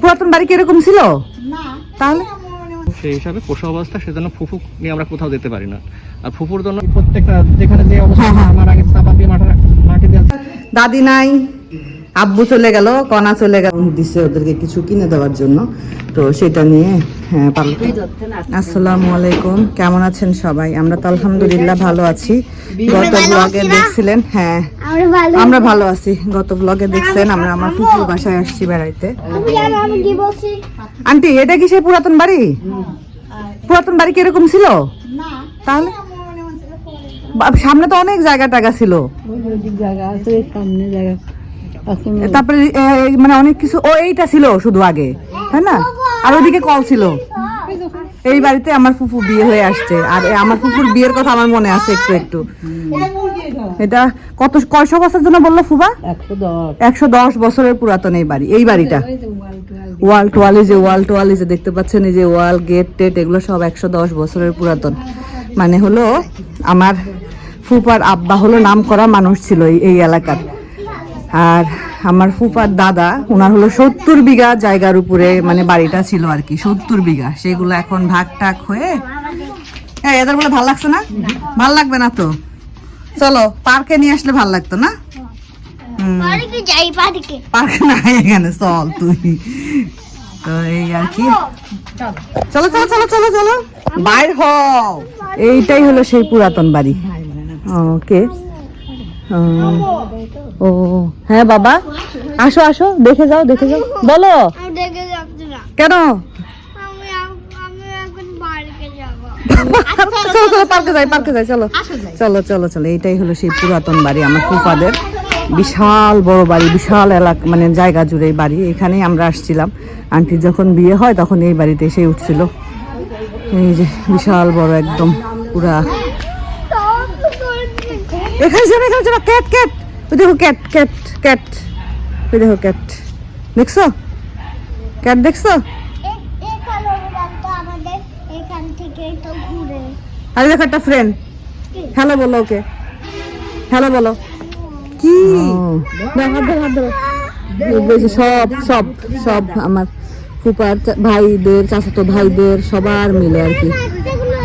পুরাতন বাড়ি কি এরকম ছিল? তাহলে? সেই হিসাবে পোষা অবস্থা সেজন্য ফুফু নিয়ে আমরা কোথাও যেতে পারি না। আর ফুফুর জন্য প্রত্যেকটা যেখানে যে অবস্থা। আমার আগে চাপা দিয়ে মাটি মাটি দাদি নাই। আব্বু চলে গেল কনা চলে গেল। দিছে ওদেরকে কিছু কিনে দেওয়ার জন্য। তো সেটা নিয়ে হ্যাঁ আসসালামু আলাইকুম। কেমন আছেন সবাই? আমরা তো আলহামদুলিল্লাহ ভালো আছি। গত ব্লগে দেখছিলেন হ্যাঁ। আমরা ভালো আছি। গত ব্লগে দেখছেন আমরা আমার ফুফুর বাসায় আসছি বেড়াইতে। আন্টি এটা কি সেই পুরাতন বাড়ি? পুরাতন বাড়ি কি এরকম ছিল? তাহলে সামনে তো অনেক জায়গা টাগা ছিল। তারপরে মানে অনেক কিছু, ও এইটা ছিল শুধু আগে, তাই না? আর ওদিকে কল ছিল। এই বাড়িতে আমার ফুফু বিয়ে হয়ে আসছে। আর আমার ফুফুর বিয়ের কথা আমার মনে আছে একটু একটু। এটা কত, কয়শো বছর জন্য বলল ফুবা একশো দশ বছরের পুরাতন এই বাড়ি, এই বাড়িটা। ওয়াল টোয়াল যে ওয়াল টোয়াল যে দেখতে পাচ্ছেন, এই যে ওয়াল, গেট, টেট, এগুলো সব একশো দশ বছরের পুরাতন। মানে হলো, আমার ফুপার আব্বা হলো নাম করা মানুষ ছিল এই- এই এলাকার। আর আমার ফুফার দাদা ওনার হলো সত্তর বিঘা জায়গার উপরে মানে বাড়িটা ছিল আর কি সত্তর বিঘা। সেগুলো এখন ভাগ টাক হয়ে হ্যাঁ এদের বলে ভালো লাগছে না? ভালো লাগবে না তো? চলো পার্কে নিয়ে আসলে ভালো লাগতো না? পার্কে নাই এখানে চল তুই। তো এই আর কি। চলো চলো চলো চলো চলো। বাইর হও। এইটাই হলো সেই পুরাতন বাড়ি। ওকে। ও হ্যাঁ বাবা। আসো আসো দেখে যাও দেখে যাও। বলো। কেন? চলো পার্কে যাই পার্কে যাই চলো। চলো চলো চলো এইটাই হলো সেই পুরাতন বাড়ি আমার ফুফাদের। বিশাল বড় বাড়ি বিশাল এলাকা মানে জায়গা জুড়ে বাড়ি। এখানেই আমরা আসছিলাম। আন্টির যখন বিয়ে হয় তখন এই বাড়িতে এসে উঠছিল। এই যে বিশাল বড় একদম পুরা এখানে যাবে এখানে যাবে ক্যাট ক্যাট। ওই দেখো ক্যাট ক্যাট ক্যাট। ওই দেখো ক্যাট। দেখছ? ক্যাট দেখছ? এখানে রাখতো আমাদের এখান থেকে তো ঘুরে। আরে দেখো একটা ফ্রেন্ড হ্যালো বলো ওকে। হ্যালো বলো। কি? হাত ধরো, হাত ধরো। সব সব সব আমার ফুপার চা- ভাইদের চাচাতো ভাইদের সবার মিলে আর কি।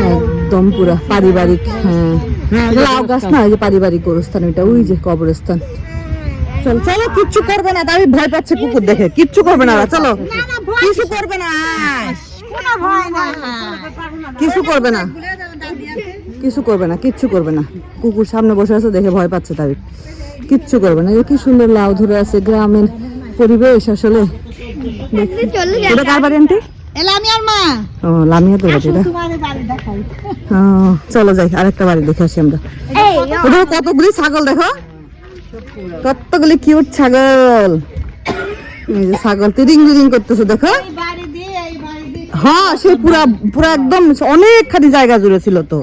একদম পুরা পারিবারিক হ্যাঁ। লাউ গাছ না যে পারিবারিক গোরস্থান ওইটা ওই যে কবরস্থান। চল চলো কিচ্ছু করবে না তাই ভয় পাচ্ছে কুকুর দেখে কিচ্ছু করবে না চলো। কিছু করবে না কিছু করবে না কিছু করবে না কিচ্ছু করবে না। কুকুর সামনে বসে আছে দেখে ভয় পাচ্ছে তাই কিচ্ছু করবে না কি সুন্দর লাউ ধরে আছে গ্রামের পরিবেশ আসলে। কার বাড়ি আন্টি? ও লামিয়া তো বাড়ি ও, চলো যাই আরেকটা বাড়ি দেখে আসি আমরা। ওটা কতগুলি ছাগল দেখো? কতগুলি কিউট ছাগল। এই যে ছাগল তিরিং বিরিং করতেছে দেখো। হ্যাঁ সে পুরা পুরা একদম অনেকখানি জায়গা জুড়ে ছিল তো।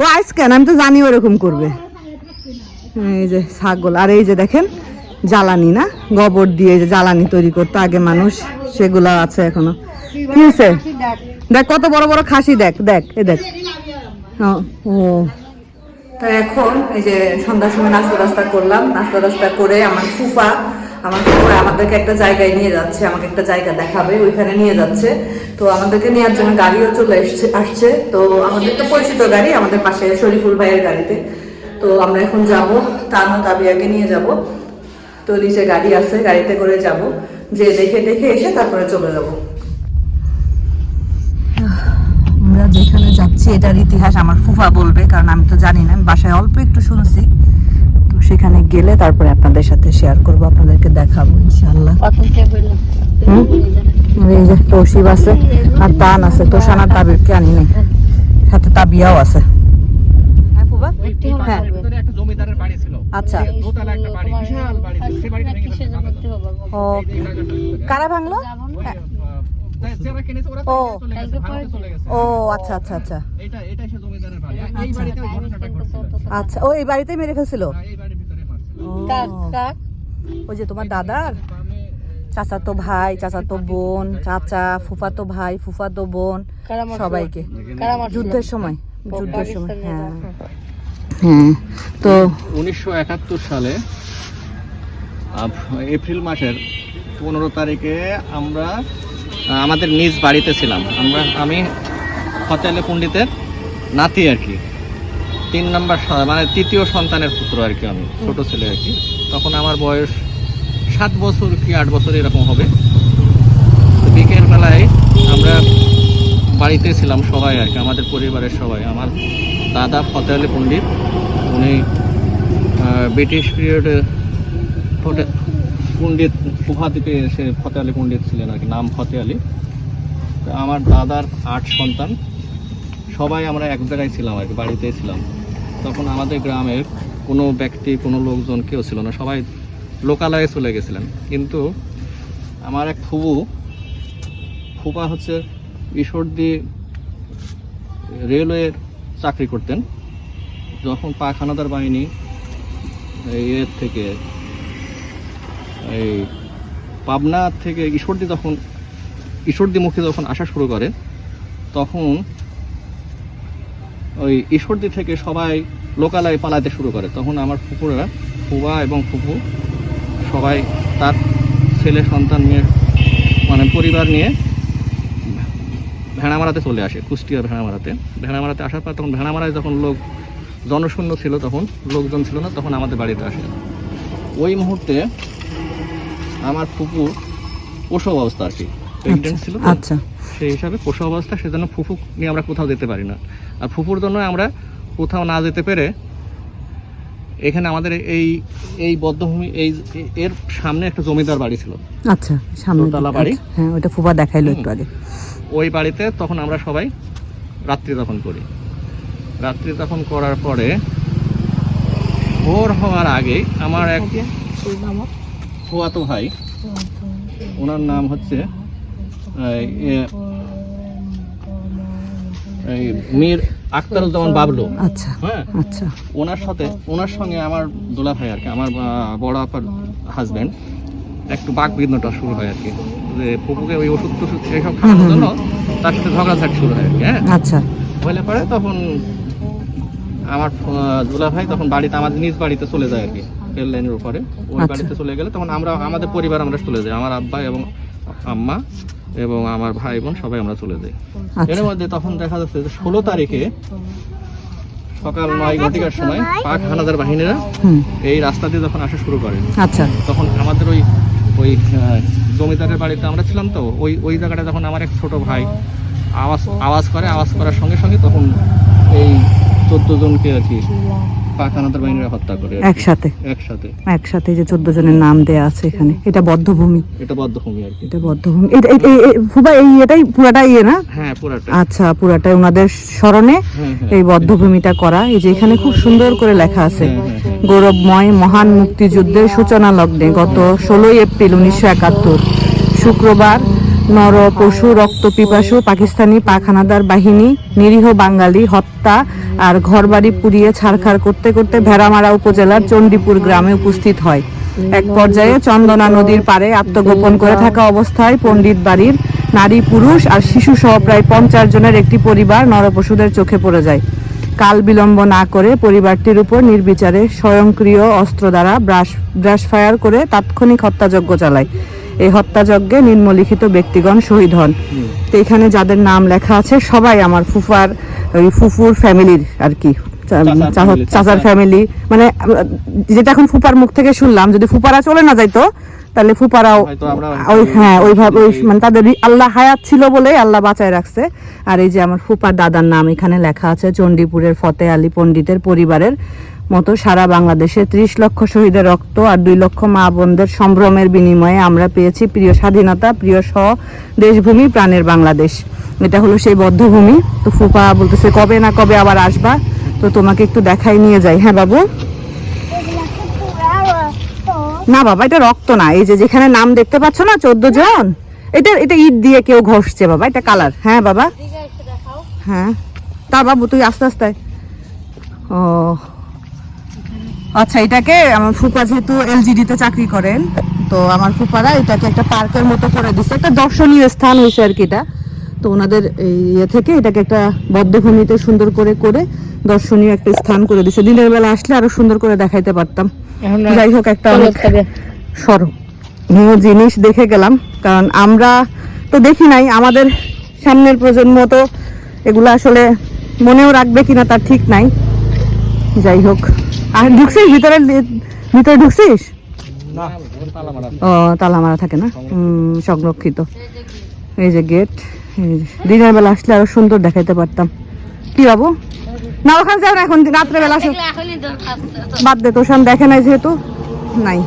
ও আইস কেন? আমি তো জানি ওরকম করবে। এই যে ছাগল আর এই যে দেখেন জ্বালানি না? গোবর দিয়ে জ্বালানি তৈরি করতো, আগে মানুষ সেগুলো আছে এখনও। কি হয়েছে দেখ, কত বড় বড় খাসি দেখ দেখ, এ দেখ। ও এখন এই যে সন্ধ্যার সময় নাস্তা রাস্তা করলাম, নাস্তা রাস্তা করে আমার ফুফা আমার ফুফা আমাদেরকে একটা জায়গায় নিয়ে যাচ্ছে, আমাকে একটা জায়গা দেখাবে, ওইখানে নিয়ে যাচ্ছে। তো আমাদেরকে নেওয়ার জন্য গাড়িও চলে এসছে, আসছে। তো আমাদের তো পরিচিত গাড়ি, আমাদের পাশে শরীফুল ভাইয়ের গাড়িতে। তো আমরা এখন যাব, তানু তাবিয়াকে নিয়ে যাব। তো নিচে গাড়ি আছে গাড়িতে করে যাব। যে দেখে দেখে এসে তারপরে চলে যাব। আমরা যেখানে যাচ্ছি এটার ইতিহাস আমার ফুফা বলবে কারণ আমি তো জানি না আমি বাসায় অল্প একটু শুনছি। তো সেখানে গেলে তারপরে আপনাদের সাথে শেয়ার করব আপনাদেরকে দেখাবো ইনশাআল্লাহ। এই যে তৌসিব আছে আর তান আছে তোষানা তাবিরকে আনি নাই। সাথে তাবিয়াও আছে। হ্যাঁ ফুফা? হ্যাঁ। ফেলছে ও কারা ভাঙলো? যারা ও। ও আচ্ছা আচ্ছা আচ্ছা। বাড়িতে ওই আচ্ছা ও এই বাড়িতেই মেরে ফেলছিল? হ্যাঁ, এই বাড়ির ভিতরে মারছিল ও। ওই যে তোমার দাদার? চাচাতো ভাই চাচাতো বোন চাচা ফুফাতো ভাই ফুফাতো বোন সবাইকে। যুদ্ধের সময় যুদ্ধের সময় হ্যাঁ। তো উনিশশো একাত্তর সালে এপ্রিল মাসের পনেরো তারিখে আমরা, আমাদের নিজ বাড়িতে ছিলাম। আমরা, আমি ফতেলে পণ্ডিতের নাতি আর কি। তিন নম্বর মানে তৃতীয় সন্তানের পুত্র আর কি আমি, ছোট ছেলে আর কি। তখন আমার বয়স সাত বছর কি আট বছর এরকম হবে। তো বিকেল বেলায় আমরা বাড়িতে ছিলাম সবাই আর কি, আমাদের পরিবারের সবাই। আমার দাদা ফতে আলী পণ্ডিত। উনি ব্রিটিশ পিরিয়ডে পণ্ডিত উপাধিতে সে ফতে আলী পণ্ডিত ছিলেন আর কি, নাম ফতে আলী আমার দাদার আট সন্তান। সবাই আমরা এক জায়গায় ছিলাম আর কি, বাড়িতেই ছিলাম। তখন আমাদের গ্রামের কোনো ব্যক্তি, কোনো লোকজন কেউ ছিল না, সবাই লোকালয়ে চলে গেছিলেন। কিন্তু আমার এক ফুবু, ফুপা হচ্ছে ঈশ্বরদী রেলওয়ে চাকরি করতেন। যখন পাখানাদার বাহিনী এর থেকে এই পাবনা থেকে ঈশ্বরদী যখন, ঈশ্বরদী মুখে যখন আসা শুরু করে, তখন ওই ঈশ্বরদী থেকে সবাই লোকালয়ে পালাতে শুরু করে। তখন আমার ফুপুরা ফুবা এবং ফুপু সবাই তার ছেলে সন্তান নিয়ে মানে পরিবার নিয়ে ভেড়ামারাতে চলে আসে কুষ্টিয়া ভেড়ামারাতে। ভেড়ামারাতে আসার পর তখন ভেড়ামারায় যখন লোক জনশূন্য ছিল তখন লোকজন ছিল না তখন আমাদের বাড়িতে আসে। ওই মুহূর্তে আমার ফুপুর প্রসব অবস্থা আর কি। প্রেগনেন্ট ছিল আচ্ছা সেই হিসাবে প্রসব অবস্থা সেজন্য ফুফু নিয়ে আমরা কোথাও যেতে পারি না। আর ফুফুর জন্য আমরা কোথাও না যেতে পেরে এখানে আমাদের এই এই বদ্ধভূমি এই এর সামনে একটা জমিদার বাড়ি ছিল। আচ্ছা সামনে বাড়ি? আচ্ছা, হ্যাঁ ওটা ফুপা দেখাইলো একটু আগে। ওই বাড়িতে তখন আমরা সবাই রাত্রি তখন করি। রাত্রি তখন করার পরে ভোর হওয়ার আগে আমার এক ফুয়াতো ভাই ওনার নাম হচ্ছে এই, মীর আখতারুজ্জামান বাবলু। আচ্ছা হ্যাঁ? আচ্ছা। ওনার সাথে ওনার সঙ্গে আমার দোলা ভাই আর কি আমার বড় আপার হাজবেন্ড একটু বাঘ বিঘ্নটা শুরু হয় আর কি। যে পুকুকে ওই ওষুধ টষুধ এইসব খাওয়ানোর জন্য তার সাথে ঝগড়াঝাটি শুরু হয় হ্যাঁ? আচ্ছা। হলে পরে তখন আমার দুলা ভাই তখন বাড়িতে আমাদের নিজ বাড়িতে চলে যায় আর কি রেল লাইনের উপরে। ওই আচ্ছা। বাড়িতে চলে গেলে তখন আমরা আমাদের পরিবার আমরা চলে যাই আমার আব্বা এবং আম্মা এবং আমার ভাই বোন সবাই আমরা চলে যাই। এর আচ্ছা মধ্যে তখন দেখা যাচ্ছে যে ষোলো তারিখে সকাল নয় ঘটিকার সময় পাক হানাদার বাহিনীরা এই রাস্তা দিয়ে যখন আসা শুরু করে আচ্ছা। তখন আমাদের ওই ওই জমিদারের বাড়িতে আমরা ছিলাম তো ওই ওই জায়গাটা যখন আমার এক ছোট ভাই আওয়াজ আওয়াজ করে আওয়াজ করার সঙ্গে সঙ্গে তখন এই চোদ্দ জনকে আর কি পাক হানাদার বাহিনীরা হত্যা করে একসাথে। একসাথে। একসাথে যে চোদ্দ জনের নাম দেয়া আছে এখানে। এটা বদ্ধভূমি? এটা বদ্ধভূমি আর কি। এটা বদ্ধভূমি। ফুবা এই এটাই পুরাটা ইয়ে না? হ্যাঁ পুরাটা। আচ্ছা পুরাটাই ওনাদের স্মরণে হ্যাঁ হ্যাঁ। এই বদ্ধভূমিটা করা। এই যে এখানে খুব সুন্দর করে লেখা আছে। হ্যাঁ। গৌরবময় মহান মুক্তিযুদ্ধের সূচনা লগ্নে গত ষোলোই এপ্রিল উনিশশো একাত্তর। শুক্রবার নর পশু রক্ত পিপাসু পাকিস্তানি পাখানাদার বাহিনী, নিরীহ বাঙালি হত্যা আর ঘরবাড়ি পুড়িয়ে ছাড়খাড় করতে করতে ভেড়ামারা উপজেলার চণ্ডীপুর গ্রামে উপস্থিত হয়। এক পর্যায়ে চন্দনা নদীর পাড়ে আত্মগোপন করে থাকা অবস্থায় পণ্ডিত বাড়ির নারী পুরুষ আর শিশু সহ প্রায় পঞ্চাশ জনের একটি পরিবার নরপশুদের চোখে পড়ে যায়। কাল বিলম্ব না করে পরিবারটির উপর নির্বিচারে স্বয়ংক্রিয় অস্ত্র দ্বারা ব্রাশ ব্রাশ ফায়ার করে তাৎক্ষণিক হত্যাযজ্ঞ চালায়। এই হত্যাযজ্ঞে নিম্নলিখিত ব্যক্তিগণ শহীদ হন। তো এখানে যাদের নাম লেখা আছে সবাই আমার ফুফার ওই ফুফুর ফ্যামিলির আর কি। চাচার। ফ্যামিলি মানে যেটা এখন ফুপার মুখ থেকে শুনলাম যদি ফুপারা চলে না যাইতো তাহলে ফুপারাও ওই হ্যাঁ ওইভাবে ওই মানে তাদের আল্লাহ হায়াত ছিল বলে আল্লাহ বাঁচায় রাখছে। আর এই যে আমার ফুপার দাদার নাম এখানে লেখা আছে চণ্ডীপুরের ফতে আলী পণ্ডিতের পরিবারের মতো সারা বাংলাদেশে ত্রিশ লক্ষ শহীদের রক্ত আর দুই লক্ষ মা বোনদের সম্ভ্রমের বিনিময়ে আমরা পেয়েছি প্রিয় স্বাধীনতা প্রিয় স্ব দেশভূমি প্রাণের বাংলাদেশ। এটা হলো সেই বদ্ধভূমি। তো ফুপা বলতেছে কবে না কবে আবার আসবা? তো তোমাকে একটু দেখাই নিয়ে যাই। হ্যাঁ বাবু এগুলা কি পুরা রক্ত না বাবা, এটা রক্ত না। এই যে যেখানে নাম দেখতে পাচ্ছ না, চোদ্দ জন, এটা এটা ইট দিয়ে কেউ ঘষছে বাবা, এটা কালার। হ্যাঁ বাবা? হ্যাঁ। তা বাবু, তুই আস্তে আস্তে। ও। আচ্ছা এটাকে আমার ফুপা যেহেতু এলজিডি তে চাকরি করেন, তো আমার ফুপারা এটাকে একটা পার্কের মতো করে দিচ্ছে একটা দর্শনীয় স্থান হয়েছে আর কি এটা। তো ওনাদের ইয়ে থেকে এটাকে একটা বদ্ধভূমিতে সুন্দর করে করে দর্শনীয় একটা স্থান করে দিচ্ছে দিনের বেলা আসলে আরও সুন্দর করে দেখাইতে পারতাম। যাই হোক একটা অনেক স্মরণীয় জিনিস দেখে গেলাম কারণ আমরা তো দেখি নাই আমাদের সামনের প্রজন্ম তো এগুলো আসলে মনেও রাখবে কিনা তার ঠিক নাই। যাই হোক আর ঢুকছিস ভিতরে? ভিতরে ঢুকছিস? না তালা মারা ও তালা মারা থাকে না? হুম, সংরক্ষিত। এই যে গেট দিনের বেলা আসলে আরও সুন্দর দেখাইতে পারতাম। কি বাবু? না ওখানে যাও না এখন রাত্রে বেলা আসো বাদ দে তোর সামনে দেখে নাই যেহেতু। নাই।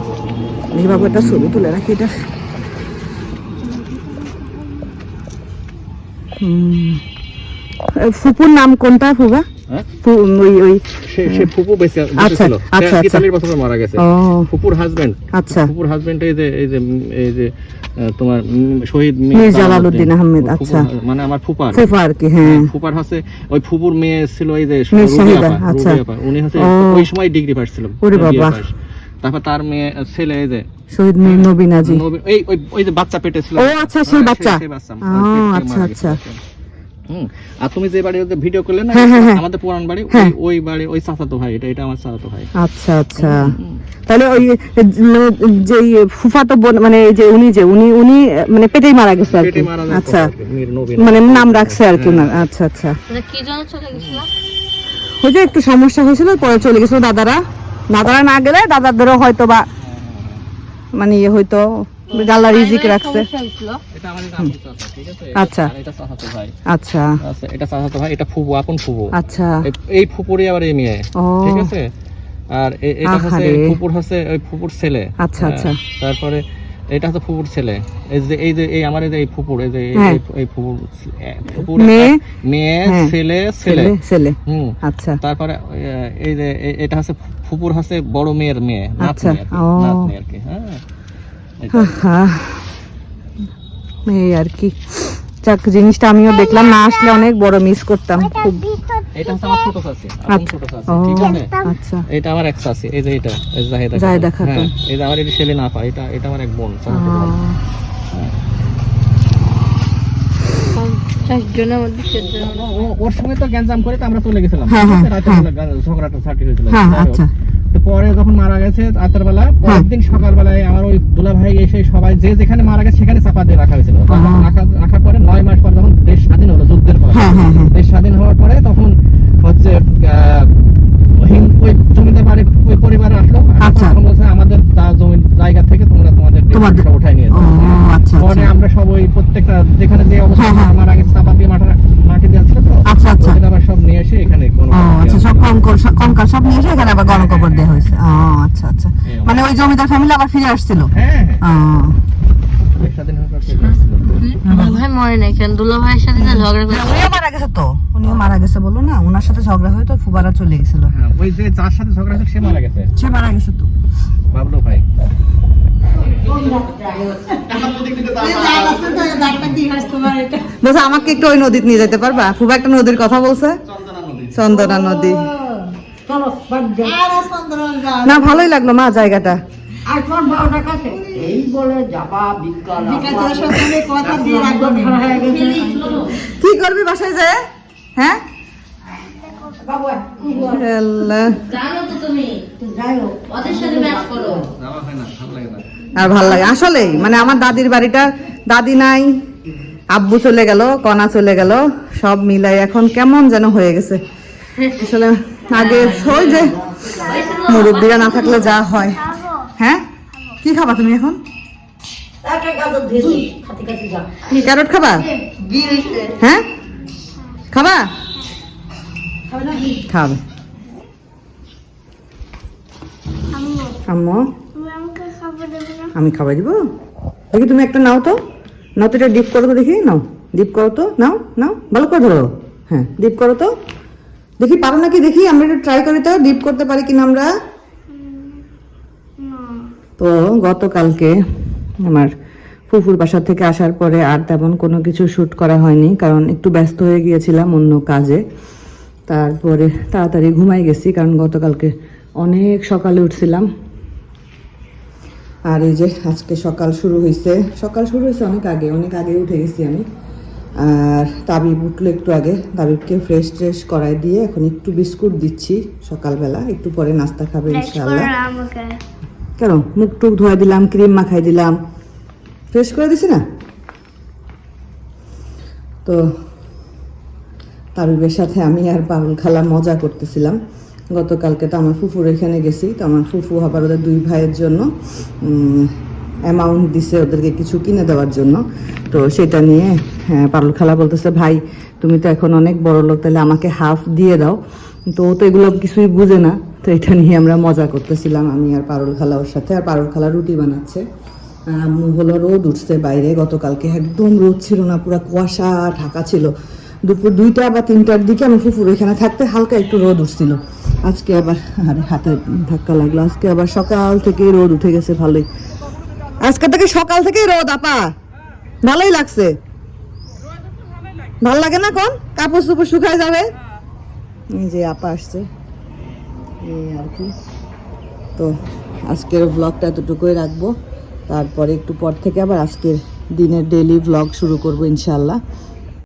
দেখি বাবু একটা ছবি তুলে রাখি এটা। ফুপুর নাম কোনটা ফুবা? হ্যাঁ? ওই ওই সে সে ফুপু বেঁচে আচ্ছা, আচ্ছা, আচ্ছা। 43 বছরে মারা গেছে। ফুপুর হাজবেন্ড আচ্ছা। ফুপুর হাজবেন্ড এই যে এই যে এই যে আহ, তোমার শহীদ জালালউদ্দিন আহমেদ, আচ্ছা। মানে আমার ফুপার আর কি হ্যাঁ। ফুপার হচ্ছে ওই ফুপুর মেয়ে ছিল এই যে আচ্ছা। উনি হচ্ছে ওই সময় ডিগ্রি পাস ছিল ওরে বাবা। তারপর তার মেয়ে ছেলে এই যে শহীদ মীর নবীনাজি এই ওই ওই যে বাচ্চা পেটে ছিল। ও আচ্ছা সেই হ্যাঁ, বাচ্চা। ও, আচ্ছা আচ্ছা। হুম। আর তুমি যে বাড়ি ভিডিও করলে না হ্যাঁ, হ্যাঁ, হ্যাঁ। আমাদের পুরান বাড়ি ওই-। বাড়ি ওই চাচাতো ভাই এটা এটা আমার চাচাতো ভাই। আচ্ছা আচ্ছা। তাহলে ওই মানে যে ফুফাতো বোন মানে এই যে উনি যে উনি উনি মানে পেটেই মারা গেছে আর কি। আচ্ছা। মানে নাম রাখছে আর কি ওনার। আচ্ছা আচ্ছা। কি জন্য চলে গেছিল? ওই যে একটু সমস্যা হয়েছিল পরে চলে গেছিল দাদারা। দাদারা না গেলে দাদাদেরও হয়তো বা মানে ইয়ে হয়তো রিজিক রাখছে। এটা আমাদের আপন চাচা ঠিক আছে? আচ্ছা। আর এটা চাচাতো ভাই আচ্ছা। আচ্ছা এটা চাচাতো ভাই এটা ফুবু আপন ফুবু। আচ্ছা। এই- আবার এই মেয়ে ঠিক আছে? আর এটা হচ্ছে ফুপুর হচ্ছে ওই ফুপুর ছেলে। আচ্ছা, আচ্ছা। হ্যাঁ, তারপরে এটা হচ্ছে ফুপুর ছেলে। এই যে এই যে এই আমার এই যে এই ফুপুর এই যে এই- হ্যাঁ। ফুপুর ফুপুর মেয়ে, মেয়ে হ্যাঁ। ছেলে ছেলে ছেলে। হুম। আচ্ছা। তারপরে এই যে এটা হচ্ছে ফুপুর হচ্ছে বড় মেয়ের মেয়ে আচ্ছা, নাতনি আর কি, হ্যাঁ। এই আর কি। যাক জিনিসটা আমিও দেখলাম। না আসলে অনেক বড় মিস করতাম। খুব এটা আমার ছোট চাচি। ছোট চাচি ঠিক আছে? আচ্ছা। এটা আমার এক চাচি এই যে এটা জাহেদা জাহেদা খাতুন। খাতুন। এই যে আমার এটা ছেলে না পা এটা এটা আমার এক বোন চাচাতো বোন। চারজনের মধ্যে চারজনের ও- ও- ওর সঙ্গে তো গ্যাঞ্জাম করে তো আমরা চলে গেছিলাম। হ্যাঁ, হ্যাঁ, হ্যাঁ। ঝগড়াটা হয়েছিল। হ্যাঁ। আচ্ছা। পরে যখন মারা গেছে রাতের বেলা পরের দিন সকালবেলায় আমার ওই দুলা ভাই এসে সবাই যে যেখানে মারা গেছে সেখানে চাপা দিয়ে রাখা হয়েছিল। রাখার পরে নয় মাস পর যখন দেশ স্বাধীন হলো যুদ্ধের পর। হ্যাঁ হ্যাঁ হ্যাঁ। দেশ স্বাধীন হওয়ার পরে তখন হচ্ছে ওই জমিদার বাড়ি ওই পরিবার আসলো। আচ্ছা। তখন বলছে আমাদের জমি জায়গা থেকে তোমরা তোমাদের তোমাদের- উঠাই নিয়ে ও যাও আচ্ছা পরে আচ্ছা। আমরা সব ওই প্রত্যেকটা যেখানে যে অবস্থা হ্যাঁ, হ্যাঁ। মারা গেছে চাপা দিয়ে মাঠে মাটি দেওয়া ছিল তো। সব নিয়ে এসে এখানে কোনো ও আচ্ছা সব কঙ্কর কঙ্কাল সব নিয়ে এসে এখানে আবার গণকবর দেওয়া হয়েছে। ও আচ্ছা আচ্ছা। মানে ওই জমিদার ফ্যামিলি আবার ফিরে আসছিল? হ্যাঁ হ্যাঁ। ভাই মরে নাই কেন? দুলা ভাইয়ের সাথে না ঝগড়া করে উনিও মারা গেছে তো। উনিও মারা গেছে বলো না। ওনার সাথে ঝগড়া হয়ে তো ফুবারা চলে গেছিল। হ্যাঁ ওই যে যার সাথে ঝগড়া হয়েছে সে মারা গেছে। সে মারা গেছে তো। বাবলু ভাই। আমাকে একটু ওই নদীতে নিয়ে যেতে পারবা? খুব একটা নদীর কথা বলছে। চন্দনা নদী। না ভালোই লাগল মা জায়গাটা। এই বলে যাবা বিজ্ঞান কি করবি বাসায় যায় হ্যাঁ? আল্লাহ। জানো তো তুমি ওদের সাথে ম্যাচ করো। না ভালো লাগে না। আর ভালো লাগে। আসলেই মানে আমার দাদির বাড়িটা দাদি নাই আব্বু চলে গেল কনা চলে গেল সব মিলাই এখন কেমন যেন হয়ে গেছে। আসলে আগে ওই যে মুরব্বীরা না থাকলে যা হয়। হ্যাঁ? কি খাবা তুমি এখন? ক্যারট খাবা? হ্যাঁ? খাবা? খাবে আম্মু তুমি আমাকে খাবার দেবে না আমি খাবার দিব। দেখি তুমি একটা নাও তো। নাও তো এটা ডিপ করো তো দেখি নাও। ডিপ করো তো নাও নাও ভালো করে ধরো। হ্যাঁ ডিপ করো তো। দেখি পারো নাকি? দেখি আমরা একটু ট্রাই করি তো ডিপ করতে পারি কিনা আমরা? তো গতকালকে আমার ফুফুর বাসা থেকে আসার পরে আর তেমন কোনো কিছু শ্যুট করা হয়নি কারণ একটু ব্যস্ত হয়ে গিয়েছিলাম অন্য কাজে। তারপরে তাড়াতাড়ি ঘুমাই গেছি কারণ গতকালকে অনেক সকালে উঠছিলাম। আর এই যে আজকে সকাল শুরু হয়েছে সকাল শুরু হয়েছে অনেক আগে অনেক আগে উঠে গেছি আমি। আর তাবিব উঠল একটু আগে। তাবিবকে ফ্রেশ ট্রেশ করাই দিয়ে এখন একটু বিস্কুট দিচ্ছি সকালবেলা। একটু পরে নাস্তা খাবে ইনশাআল্লাহ। কেন? মুখ টুক ধোয়া দিলাম ক্রিম মাখাই দিলাম। ফ্রেশ করে দিছি না? তো তাবিবের সাথে আমি আর পারুল খালা মজা করতেছিলাম। গতকালকে তো আমার ফুফুর এখানে গেছি তো আমার ফুফু আবার ওদের দুই ভাইয়ের জন্য অ্যামাউন্ট দিছে ওদেরকে কিছু কিনে দেওয়ার জন্য। তো সেটা নিয়ে হ্যাঁ, পারুল খালা বলতেছে ভাই তুমি তো এখন অনেক বড় লোক তাহলে আমাকে হাফ দিয়ে দাও। তো ও তো এগুলো কিছুই বুঝে না তো এটা নিয়ে আমরা মজা করতেছিলাম আমি আর পারুল খালা ওর সাথে। আর পারুল খালা রুটি বানাচ্ছে। আর হলো রোদ উঠছে বাইরে গতকালকে একদম রোদ ছিল না পুরো কুয়াশা ঢাকা ছিল। দুপুর দুইটা বা তিনটার দিকে আমি ফুফুর এখানে থাকতে হালকা একটু রোদ উঠছিল। আজকে আবার আরে হাতে ধাক্কা লাগল। আজকে আবার সকাল থেকে রোদ উঠে গেছে ভালোই। আজকে থেকে সকাল থেকে রোদ, আপা। ভালোই লাগছে। ভালো লাগে না কোন? কাপড় চোপড় শুকায় যাবে? এই যে আপা আসছে। এই আর কি। তো আজকের ব্লগটা এতটুকুই রাখব। তারপরে একটু পর থেকে আবার আজকের দিনের ডেলি ব্লগ শুরু করব ইনশাল্লাহ